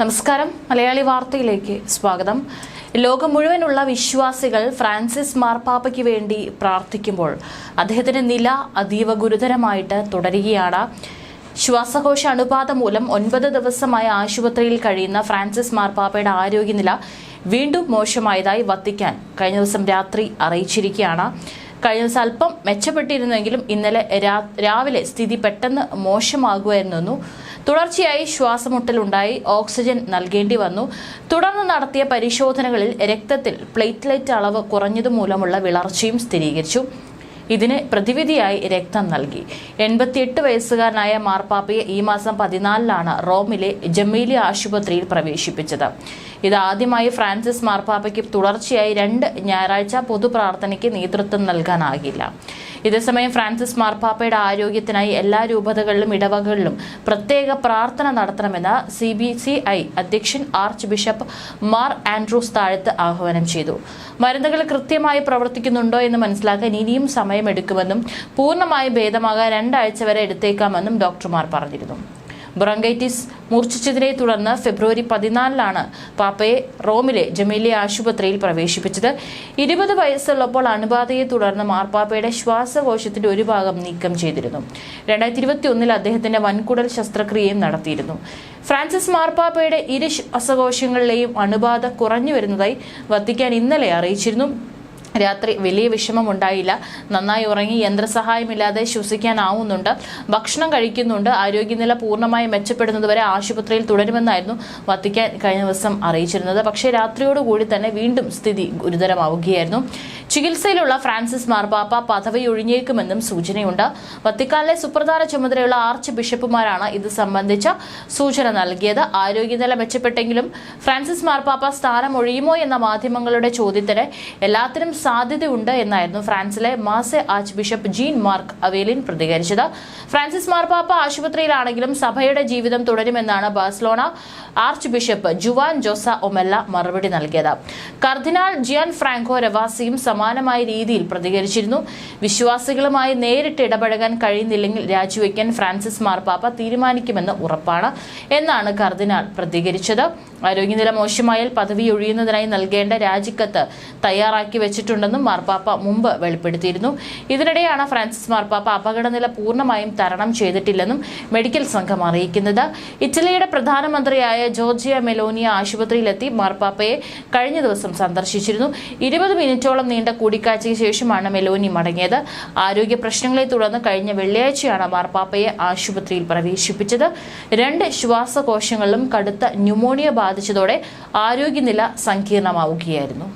നമസ്കാരം. മലയാളി വാർത്തയിലേക്ക് സ്വാഗതം. ലോകം മുഴുവനുള്ള വിശ്വാസികൾ ഫ്രാൻസിസ് മാർപ്പാപ്പയ്ക്ക് വേണ്ടി പ്രാർത്ഥിക്കുമ്പോൾ അദ്ദേഹത്തിന്റെ നില അതീവ ഗുരുതരമായിട്ട് തുടരുകയാണ്. ശ്വാസകോശ അണുബാധ മൂലം ഒൻപത് ദിവസമായ ആശുപത്രിയിൽ കഴിയുന്ന ഫ്രാൻസിസ് മാർപ്പാപ്പയുടെ ആരോഗ്യനില വീണ്ടും മോശമായതായി വത്തിക്കാൻ കഴിഞ്ഞ ദിവസം രാത്രി അറിയിച്ചിരിക്കുകയാണ്. കഴിഞ്ഞ സ്വല്പം മെച്ചപ്പെട്ടിരുന്നെങ്കിലും ഇന്നലെ രാവിലെ സ്ഥിതി പെട്ടെന്ന് മോശമാകുമായിരുന്നു തുടർച്ചയായി ശ്വാസമുട്ടലുണ്ടായി ഓക്സിജൻ നൽകേണ്ടി വന്നു. തുടർന്ന് നടത്തിയ പരിശോധനകളിൽ രക്തത്തിൽ പ്ലേറ്റ്ലെറ്റ് അളവ് കുറഞ്ഞതുമൂലമുള്ള വിളർച്ചയും സ്ഥിരീകരിച്ചു. ഇതിന് പ്രതിവിധിയായി രക്തം നൽകി. എൺപത്തിയെട്ട് വയസ്സുകാരനായ മാർപ്പാപ്പയെ ഈ മാസം പതിനാലിലാണ് റോമിലെ ജമീലി ആശുപത്രിയിൽ പ്രവേശിപ്പിച്ചത്. ഇതാദ്യമായി ഫ്രാൻസിസ് മാർപ്പാപ്പയ്ക്ക് തുടർച്ചയായി രണ്ട് ഞായറാഴ്ച പൊതുപ്രാർത്ഥനയ്ക്ക് നേതൃത്വം നൽകാനാകില്ല. ഇതേസമയം ഫ്രാൻസിസ് മാർപ്പാപ്പയുടെ ആരോഗ്യത്തിനായി എല്ലാ രൂപതകളിലും ഇടവകളിലും പ്രത്യേക പ്രാർത്ഥന നടത്തണമെന്ന് സി ബി സി ഐ അധ്യക്ഷൻ archbishop Mar Andrews Thazhath ആഹ്വാനം ചെയ്തു. മരുന്നുകൾ കൃത്യമായി പ്രവർത്തിക്കുന്നുണ്ടോ എന്ന് മനസ്സിലാക്കാൻ ഇനിയും സമയമെടുക്കുമെന്നും പൂർണമായി ഭേദമാകാൻ രണ്ടാഴ്ച വരെ എടുത്തേക്കാമെന്നും ഡോക്ടർമാർ പറഞ്ഞിരുന്നു. ബ്രോങ്കൈറ്റിസ് മൂർച്ഛിച്ചതിനെ തുടർന്ന് ഫെബ്രുവരി പതിനാലിലാണ് പാപ്പയെ റോമിലെ ജമീലിയ ആശുപത്രിയിൽ പ്രവേശിപ്പിച്ചത്. ഇരുപത് വയസ്സുള്ളപ്പോൾ അണുബാധയെ തുടർന്ന് മാർപ്പാപ്പയുടെ ശ്വാസകോശത്തിന്റെ ഒരു ഭാഗം നീക്കം ചെയ്തിരുന്നു. രണ്ടായിരത്തി ഇരുപത്തി ഒന്നിൽ അദ്ദേഹത്തിന്റെ വൻകുടൽ ശസ്ത്രക്രിയയും നടത്തിയിരുന്നു. ഫ്രാൻസിസ് മാർപ്പാപ്പയുടെ ഇരു ശ്വാസകോശങ്ങളിലെയും അണുബാധ കുറഞ്ഞു വരുന്നതായി വത്തിക്കാൻ ഇന്നലെ അറിയിച്ചിരുന്നു. രാത്രി വലിയ വിഷമമുണ്ടായില്ല. നന്നായി ഉറങ്ങി യന്ത്രസഹായമില്ലാതെ ശ്വസിക്കാനാവുന്നുണ്ട്. ഭക്ഷണം കഴിക്കുന്നുണ്ട്. ആരോഗ്യനില പൂർണമായി മെച്ചപ്പെടുന്നതുവരെ ആശുപത്രിയിൽ തുടരുമെന്നായിരുന്നു വത്തിക്കാൻ കഴിഞ്ഞ ദിവസം അറിയിച്ചിരുന്നത്. പക്ഷേ രാത്രിയോടുകൂടി തന്നെ വീണ്ടും സ്ഥിതി ഗുരുതരമാവുകയായിരുന്നു. ചികിത്സയിലുള്ള ഫ്രാൻസിസ് മാർപാപ്പ പദവി ഒഴിഞ്ഞേക്കുമെന്നും സൂചനയുണ്ട്. വത്തിക്കാനിലെ സുപ്രധാന ചുമതലയുള്ള ആർച്ച് ബിഷപ്പുമാരാണ് ഇത് സംബന്ധിച്ച സൂചന നൽകിയത്. ആരോഗ്യനില മെച്ചപ്പെട്ടെങ്കിലും ഫ്രാൻസിസ് മാർപാപ്പ സ്ഥാനം ഒഴിയുമോ എന്ന മാധ്യമങ്ങളുടെ ചോദ്യത്തിന് എല്ലാത്തിനും സാധ്യതയുണ്ട് എന്നായിരുന്നു ഫ്രാൻസിലെ Marseille archbishop Jean Marc Aveline പ്രതികരിച്ചത്. ഫ്രാൻസിസ് മാർപ്പാപ്പ ആശുപത്രിയിലാണെങ്കിലും സഭയുടെ ജീവിതം തുടരുമെന്നാണ് Barcelona archbishop Juan Jose Omella മറുപടി നൽകിയത്. കർദിനാൾ ജിയാൻ ഫ്രാങ്കോ രവാസിയും സമാനമായ രീതിയിൽ പ്രതികരിച്ചിരുന്നു. വിശ്വാസികളുമായി നേരിട്ട് ഇടപഴകാൻ കഴിയുന്നില്ലെങ്കിൽ രാജിവെക്കാൻ ഫ്രാൻസിസ് മാർപ്പാപ്പ തീരുമാനിക്കുമെന്ന് ഉറപ്പാണ് എന്നാണ് കർദിനാൾ പ്രതികരിച്ചത്. ആരോഗ്യനില മോശമായാൽ പദവി ഒഴിയുന്നതിനായി നൽകേണ്ട രാജിക്കത്ത് തയ്യാറാക്കി വെച്ചിട്ടുണ്ടെന്നും മാർപ്പാപ്പ മുമ്പ് വെളിപ്പെടുത്തിയിരുന്നു. ഇതിനിടെയാണ് ഫ്രാൻസിസ് മാർപ്പാപ്പ അപകടനില പൂർണമായും തരണം ചെയ്തിട്ടില്ലെന്നും മെഡിക്കൽ സംഘം അറിയിക്കുന്നത്. ഇറ്റലിയുടെ പ്രധാനമന്ത്രിയായ ജോർജിയ മെലോനിയ ആശുപത്രിയിലെത്തി മാർപ്പാപ്പയെ കഴിഞ്ഞ ദിവസം സന്ദർശിച്ചിരുന്നു. ഇരുപത് മിനിറ്റോളം നീണ്ട കൂടിക്കാഴ്ചയ്ക്ക് ശേഷമാണ് മെലോനി മടങ്ങിയത്. ആരോഗ്യ പ്രശ്നങ്ങളെ തുടർന്ന് കഴിഞ്ഞ വെള്ളിയാഴ്ചയാണ് മാർപ്പാപ്പയെ ആശുപത്രിയിൽ പ്രവേശിപ്പിച്ചത്. രണ്ട് ശ്വാസകോശങ്ങളിലും കടുത്ത ന്യൂമോണിയ ബാധിച്ചതോടെ ആരോഗ്യനില സങ്കീർണമാവുകയായിരുന്നു.